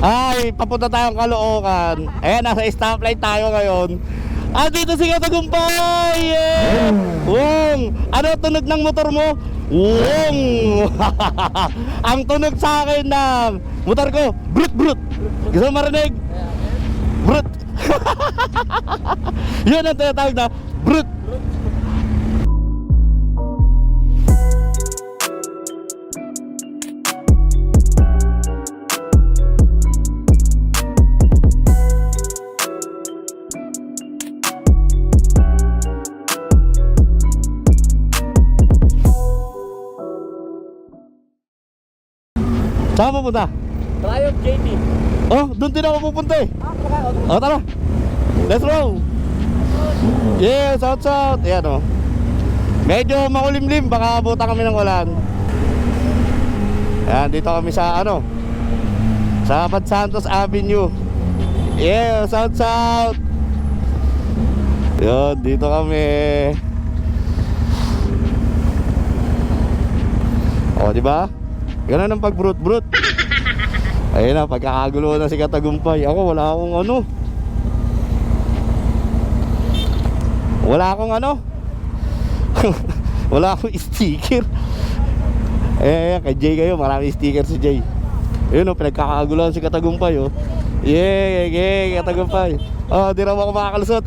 Ay, papunta tayong Caloocan. Ayan, nasa stoplight tayo ngayon. Ah, dito si Katagumpay! Yeah! Wong! Ano tunog ng motor mo? Wong! Ang tunog sa akin ng motor ko, brut brut. Gusto mo marinig? Brut. Yun ang tinatawag na brut. Saan pupunta? Triumph JT. Oh, doon din ako pupunta eh. Ah, kaka- O, tara. Let's roll. Yeah, south south. Ayan o. Medyo makulimlim, baka abutan kami ng ulan. Ayan, dito kami sa ano? Sa Abad Santos Avenue. Yeah, south south. Yun, dito kami. O, di ba? Ganun ang pag-brut-brut. Ayun na, pagkakagulo na si Katagumpay. Ako, wala akong ano. Wala akong ano. wala akong sticker. Eh, kay Jay kayo, marami sticker si Jay. Ayun o, pinagkakaguluhan si Katagumpay oh. Yeah, yeah, Katagumpay. Oh, di raw ako makakalusot.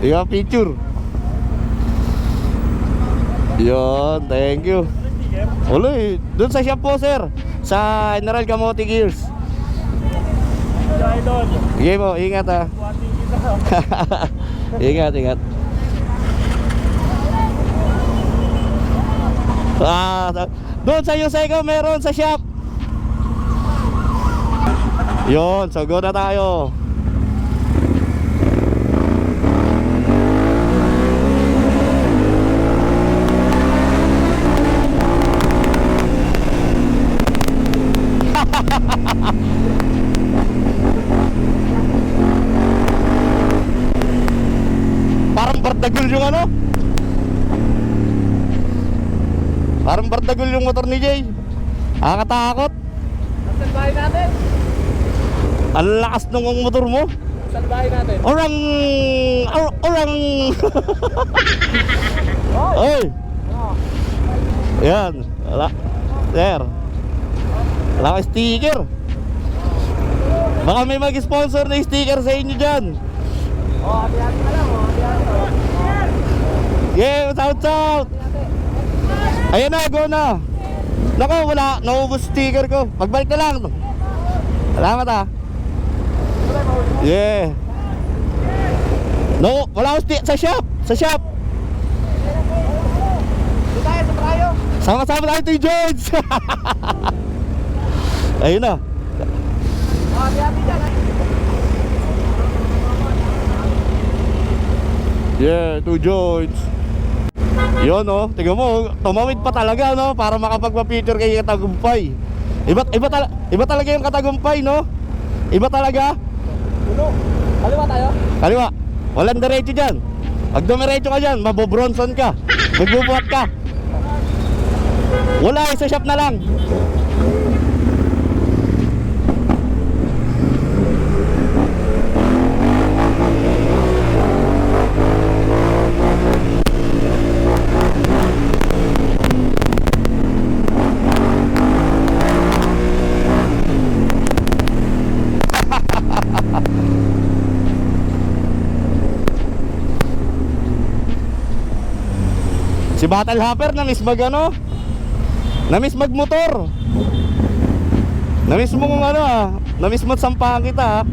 Yung picture. Yun, thank you. Eh. Doon sa shop po, sir. Sa General Camote Gears. Sige po, ingat ah. Buhating kita. ingat, ingat. Ah, doon sa Yuseco meron sa shop. Yon, so na tayo. Parang bardagul yung ano? Parang bardagul yung motor ni Jay. Nakakatakot. Saan bahay natin? Ang lakas ng motor mo. Saan bahay natin? Orang! Or, orang! Oy! Oh. Yan. Wala. Sir. Wala ka sticker. Baka may mag-sponsor na sticker sa inyo dyan. Oh, hati-hati ka lang. Oh, hati-hati. Yeah, shout out! Ayan na, go na! Nako, wala. Naubos sticker ko. Pagbalik na lang. Salamat ah. Yeah. No, wala akong sti- sa shop. Sa shop. Sama-sama tayo to George. Ayun na. Yeah, two joints. Yun oh, tingnan mo, tumawid pa talaga no para makapagpa-picture kay Katagumpay. Iba iba tala, iba talaga yung Katagumpay no. Iba talaga. Puno. Kaliwa tayo. Kaliwa. Walang diretso diyan. Pag dumiretso ka diyan, mabobronson ka. Magbubuhat ka. Wala, isa shop na lang. Battle Hopper na miss mag ano? Na miss magmotor. Na miss mo kung ano ah. Na miss mo sampahan kita ah.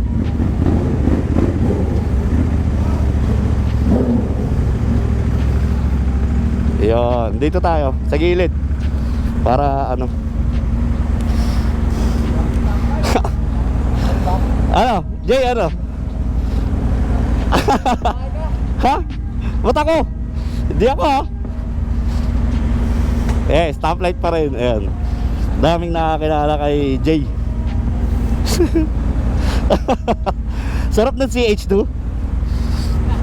Yun, dito tayo sa gilid. Para ano? ano? Jay, ano? ha? Ba't ako? Hindi ako ha? Eh, stoplight pa rin. Ayan. Daming nakakilala kay Jay. Sarap ng CH2.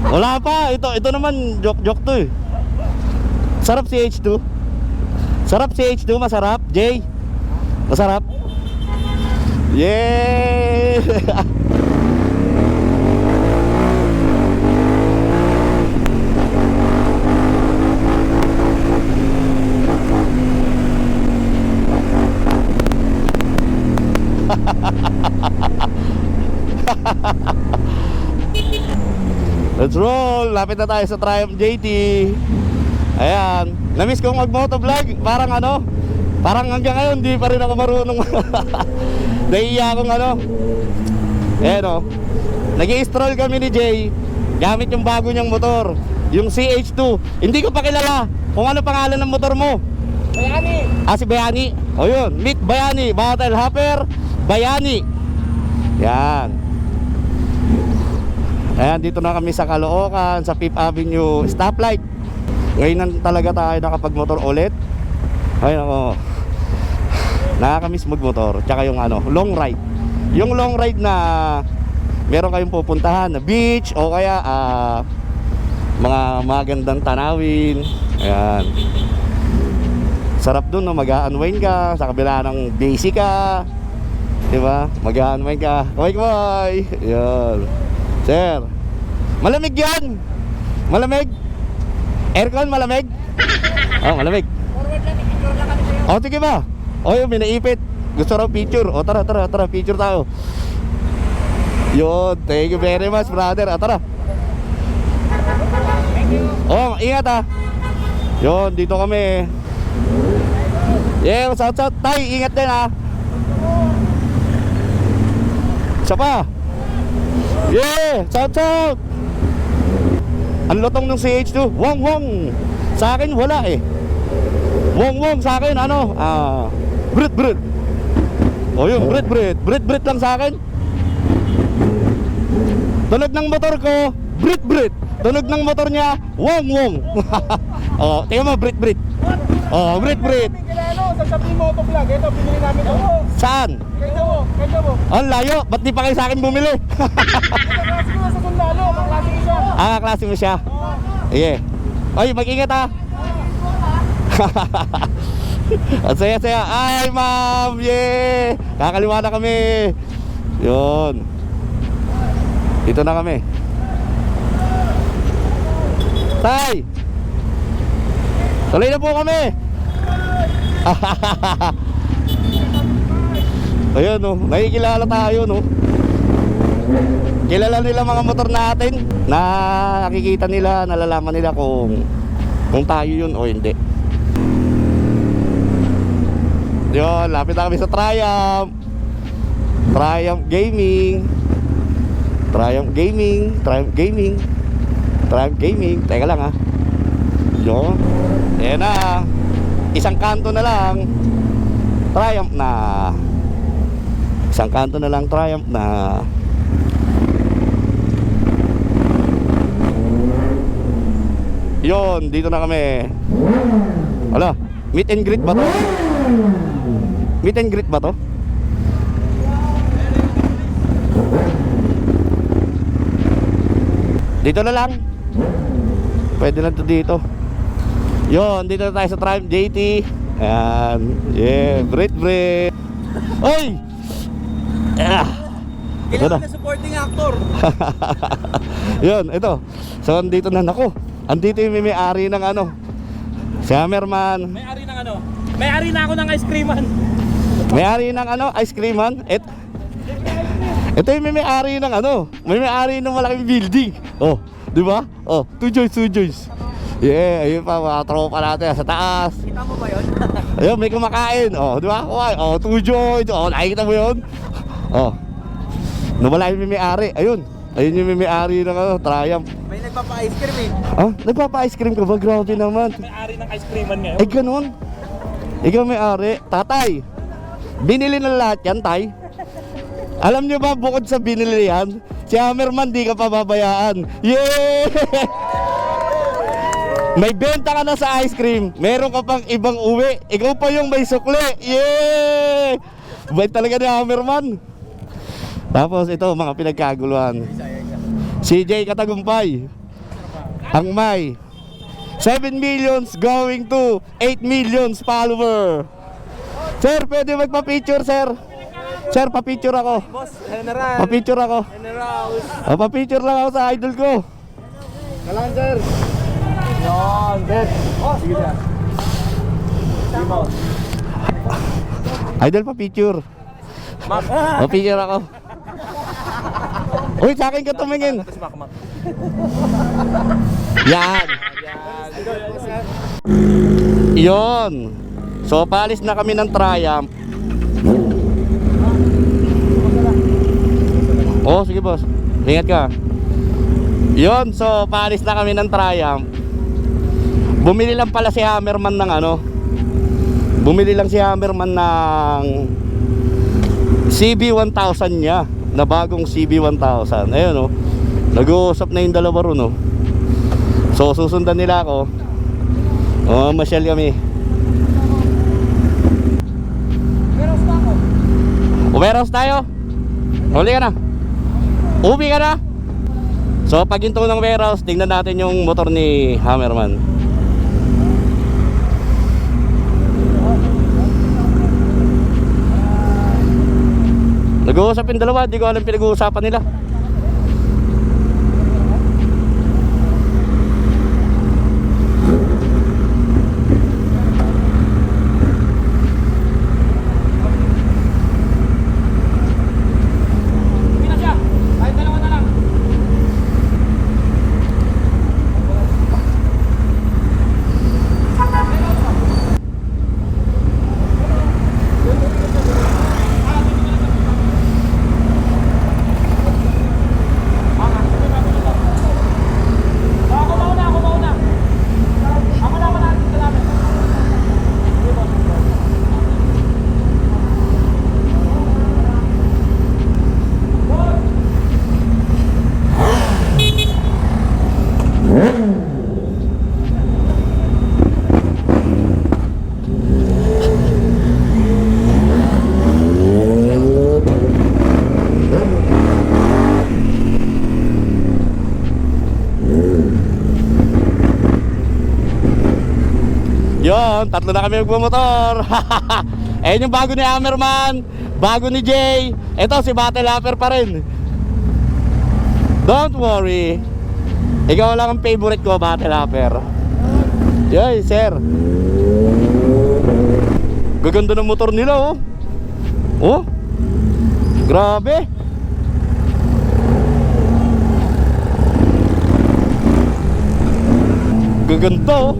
Wala pa. Ito, ito naman joke-joke to eh. Sarap CH2. Sarap CH2, masarap. Jay. Masarap. Yay! Yeah! Let's roll! Lapit na tayo sa Triumph JT. Ayan. Namiss kong mag-motovlog. Parang ano, parang hanggang ngayon di pa rin ako marunong. Nahiya akong ano. Ayan o. nag stroll kami ni Jay. Gamit yung bago niyang motor. Yung CH2. Hindi ko pa kilala kung ano pangalan ng motor mo. Bayani! Ah, si Bayani. O yun, meet Bayani. Battle Hopper, Bayani. Yan. Ayan, dito na kami sa Caloocan, sa Fifth Avenue stoplight. Ngayon na talaga tayo nakapagmotor ulit. Ay, nako. Nakakamiss magmotor. Tsaka yung ano, long ride. Yung long ride na meron kayong pupuntahan na beach o kaya ah, mga magandang tanawin. Ayan. Sarap dun, no? mag-unwind ka sa kabila ng busy ka. Di ba? Mag-unwind ka. Kaway, kaway. Sir, malamig yan. Malamig. Aircon, malamig. Oh, malamig. Forward lang, picture lang kami sa'yo. O, sige ba? O, yun, may naipit. Gusto raw picture. O, tara, tara, tara, picture tayo. Yun, thank you very much, brother. O, tara. O, ingat ah. Yun, dito kami. Yeah, shout out. Tay, ingat din ah. Isa pa. Yeah, shout out. Ang lutong ng CH2. Wong, wong. Sa akin, wala eh. Wong wong sa akin ano? Ah, brit brit. O yun, brit brit. Brit brit lang sa akin. Tunog ng motor ko, brit brit. Tunog ng motor niya, wong wong. oh, tingnan mo brit brit. Oh, brit brit. Kilalo, sa Sabi Motovlog. Ito, pinili namin ito. Saan? Kaya mo, kaya mo. Ang layo, ba't di pa kayo sa akin bumili? Kaklase ko sa sundalo, kaklase ko siya. ah, klase mo siya. Iya. Oy, mag-ingat ah. Ang saya-saya. Ay, ma'am! Yeah! Kakaliwa na kami. Yun. Dito na kami. Tay! Tuloy na po kami! Ayun, no. Nakikilala tayo, no. Kilala nila mga motor natin na nakikita nila, nalalaman nila kung kung tayo yun o hindi. Yun, lapit na kami sa Triumph. Triumph Gaming. Triumph Gaming. Triumph Gaming. Triumph Gaming. Teka lang ha. Yun. Ayan na. Isang kanto na lang. Triumph na. Isang kanto na lang Triumph na. Yon, dito na kami. Ala, meet and greet ba to? Meet and greet ba to? Dito na lang. Pwede na to dito. Yon, dito tayo sa Triumph JT. Ayan. Yeah, Brit Brit. Oy! Ah! Kailangan na supporting actor. Yun, ito. So, andito na nako. Andito yung may-ari ng ano. Si Hammerman. May-ari ng ano? May-ari na ako ng ice creaman. May-ari ng ano, ice cream man. Et, ito yung may may-ari ng ano. May may-ari ng malaking building. Oh, di ba? Oh, two joints, two joints. Yeah, ayun pa, mga tropa natin sa taas. Kita mo ba yun? Ayun, may kumakain. Oh, di ba? Oh, two joints. Oh, nakikita mo yun? Oh. Nawala yung may may-ari. Ayun. Ayun yung may may-ari ng ano, Triumph. May nagpapa-ice cream eh. Ah, nagpapa-ice cream ka ba? Grabe naman. May-ari ng ice creaman ngayon. Eh, ganun. Ikaw may-ari. Tatay, binili na lahat yan, tay. Alam nyo ba, bukod sa binili yan, si Hammerman di ka pababayaan. Yeah! May benta ka na sa ice cream. Meron ka pang ibang uwi. Ikaw pa yung may sukli. Yeah! Bait talaga ni Hammerman. Tapos ito, mga pinagkaguluhan. CJ Katagumpay. Ang may 7 millions going to 8 millions follower. Sir, pwede magpa-picture, sir? Sir, pa-picture ako. Boss, General. Pa-picture ako. General. Oh, pa-picture lang ako sa idol ko. Kalang, sir. Yan, bet. Sige na. Mo. Idol pa-picture. Mak. Pa-picture ako. Uy, sa akin ka tumingin. Yan. Yon. So, paalis na kami ng Triumph. Oh, sige boss. Ingat ka. Yon, so paalis na kami ng Triumph. Bumili lang pala si Hammerman ng ano. Bumili lang si Hammerman ng CB1000 niya na bagong CB1000. Ayun oh. Nag-uusap na yung dalawa ron oh. So susundan nila ako. Oh, masyal kami. Umeros tayo. Huli ka na. Uwi ka na. So pag hinto ng warehouse, tingnan natin yung motor ni Hammerman. Nag-uusap yung dalawa, di ko alam pinag-uusapan nila. Yon, tatlo na kami magbumotor. Ayun yung bago ni Hammerman, bago ni Jay. Ito si Battle Hopper pa rin. Don't worry. Ikaw lang ang favorite ko, Battle Hopper. Yoy, sir. Gaganda ng motor nila, oh. Oh. Grabe. Gaganda, oh.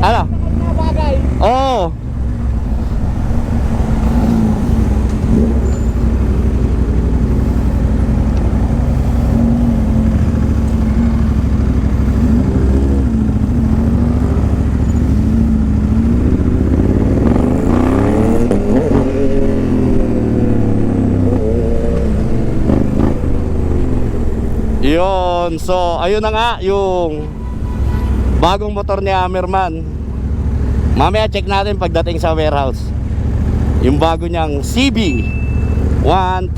Ano? Oo. Yun, so ayun na nga yung bagong motor ni Hammerman. Mamaya check natin pagdating sa warehouse. Yung bago niyang CB 1000.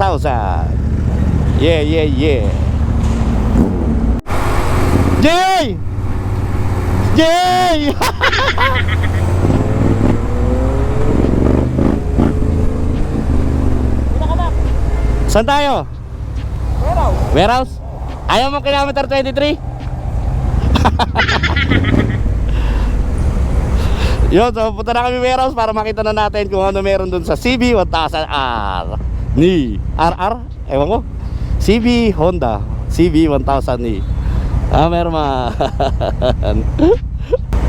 Yeah, yeah, yeah. Jay! Jay! Saan tayo? Pero, Warehouse? Ayaw mo kilometer 23? Yun, so punta na kami warehouse para makita na natin kung ano meron dun sa CB 1000R ni RR? Ewan ko. CB Honda CB 1000 ni Hammerman.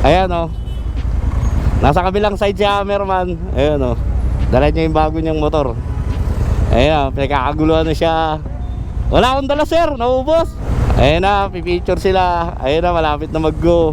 Ayan o. Nasa kabilang side si Hammerman. Ayan o. Dala niya yung bago niyang motor. Ayan, pinagkakaguluhan na siya. Wala akong dala sir, naubos. Ayan na, pipicture sila. Ayan na, malapit na mag-go.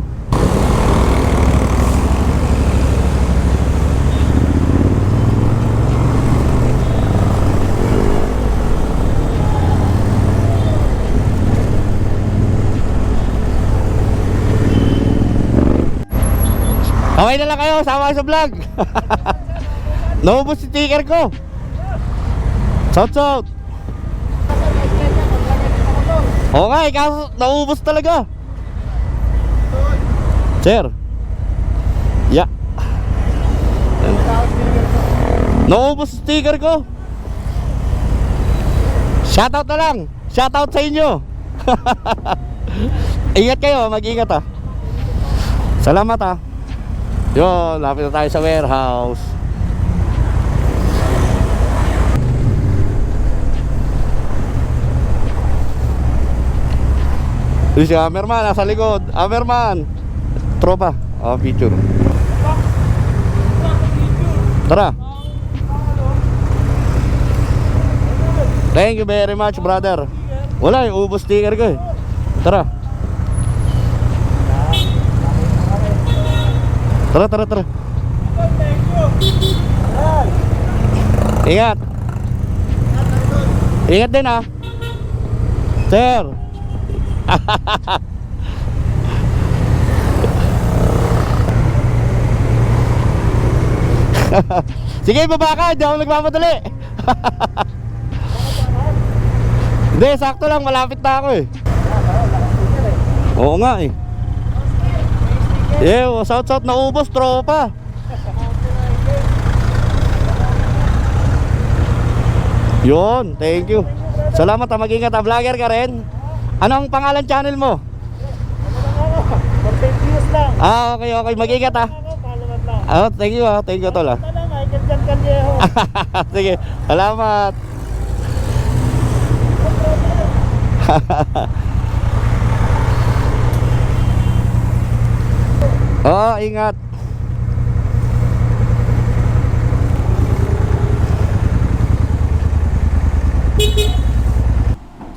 Okay na lang kayo, sama sa vlog. Naubos si sticker ko. Shout out. Nga eh, kaso naubos talaga. Sir. Ya. Naubos sticker ko. Shoutout na lang. Shoutout sa inyo. Ingat kayo, mag-ingat ah. Salamat ah. Yun, lapit na tayo sa warehouse. Yung si Amerman, nasa likod. Amerman. Tropa. Oh, picture. Tara. Thank you very much, brother. Wala, yung ubos sticker ko eh. Tara. Tara, tara, tara. Ingat. Ingat din ah. Sir. Sige, baba ka. Di ako nagmamadali. Hindi, sakto lang. Malapit na ako eh. Oo nga eh. Yeah, shout na ubos, tropa. Yun, thank you. Salamat ha, mag-ingat ha. Vlogger ka rin. Anong pangalan channel mo? For 20 years lang. Ah, okay, okay. Mag-ingat ha. Ah, thank you ha. Thank you tol ha. Callejo. Sige, salamat. oh, ingat.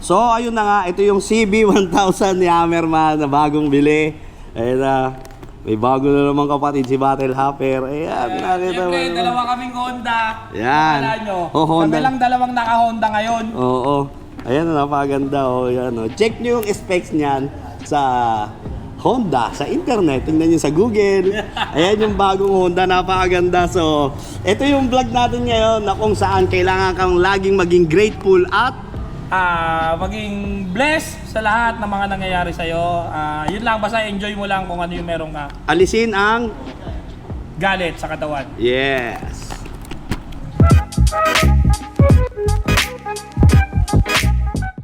So, ayun na nga, ito yung CB1000 ni Hammerman na bagong bili. Ayun na, may bago na naman kapatid si Battle Hopper. Ayan, nakita mo. Siyempre, dalawa kaming Honda. Yan. Akala nyo. Oh, Honda. Kami lang dalawang naka-Honda ngayon. Oo. Ayan, napakaganda. Oh, yan, oh. Check nyo yung specs niyan sa Honda, sa internet. Tingnan nyo sa Google. Ayan yung bagong Honda, napakaganda. So, ito yung vlog natin ngayon na kung saan kailangan kang laging maging grateful at Ah, maging blessed sa lahat ng mga nangyayari sa'yo. Ah, yun lang, basta enjoy mo lang kung ano yung meron ka. alisin ang Galit sa katawan. yes.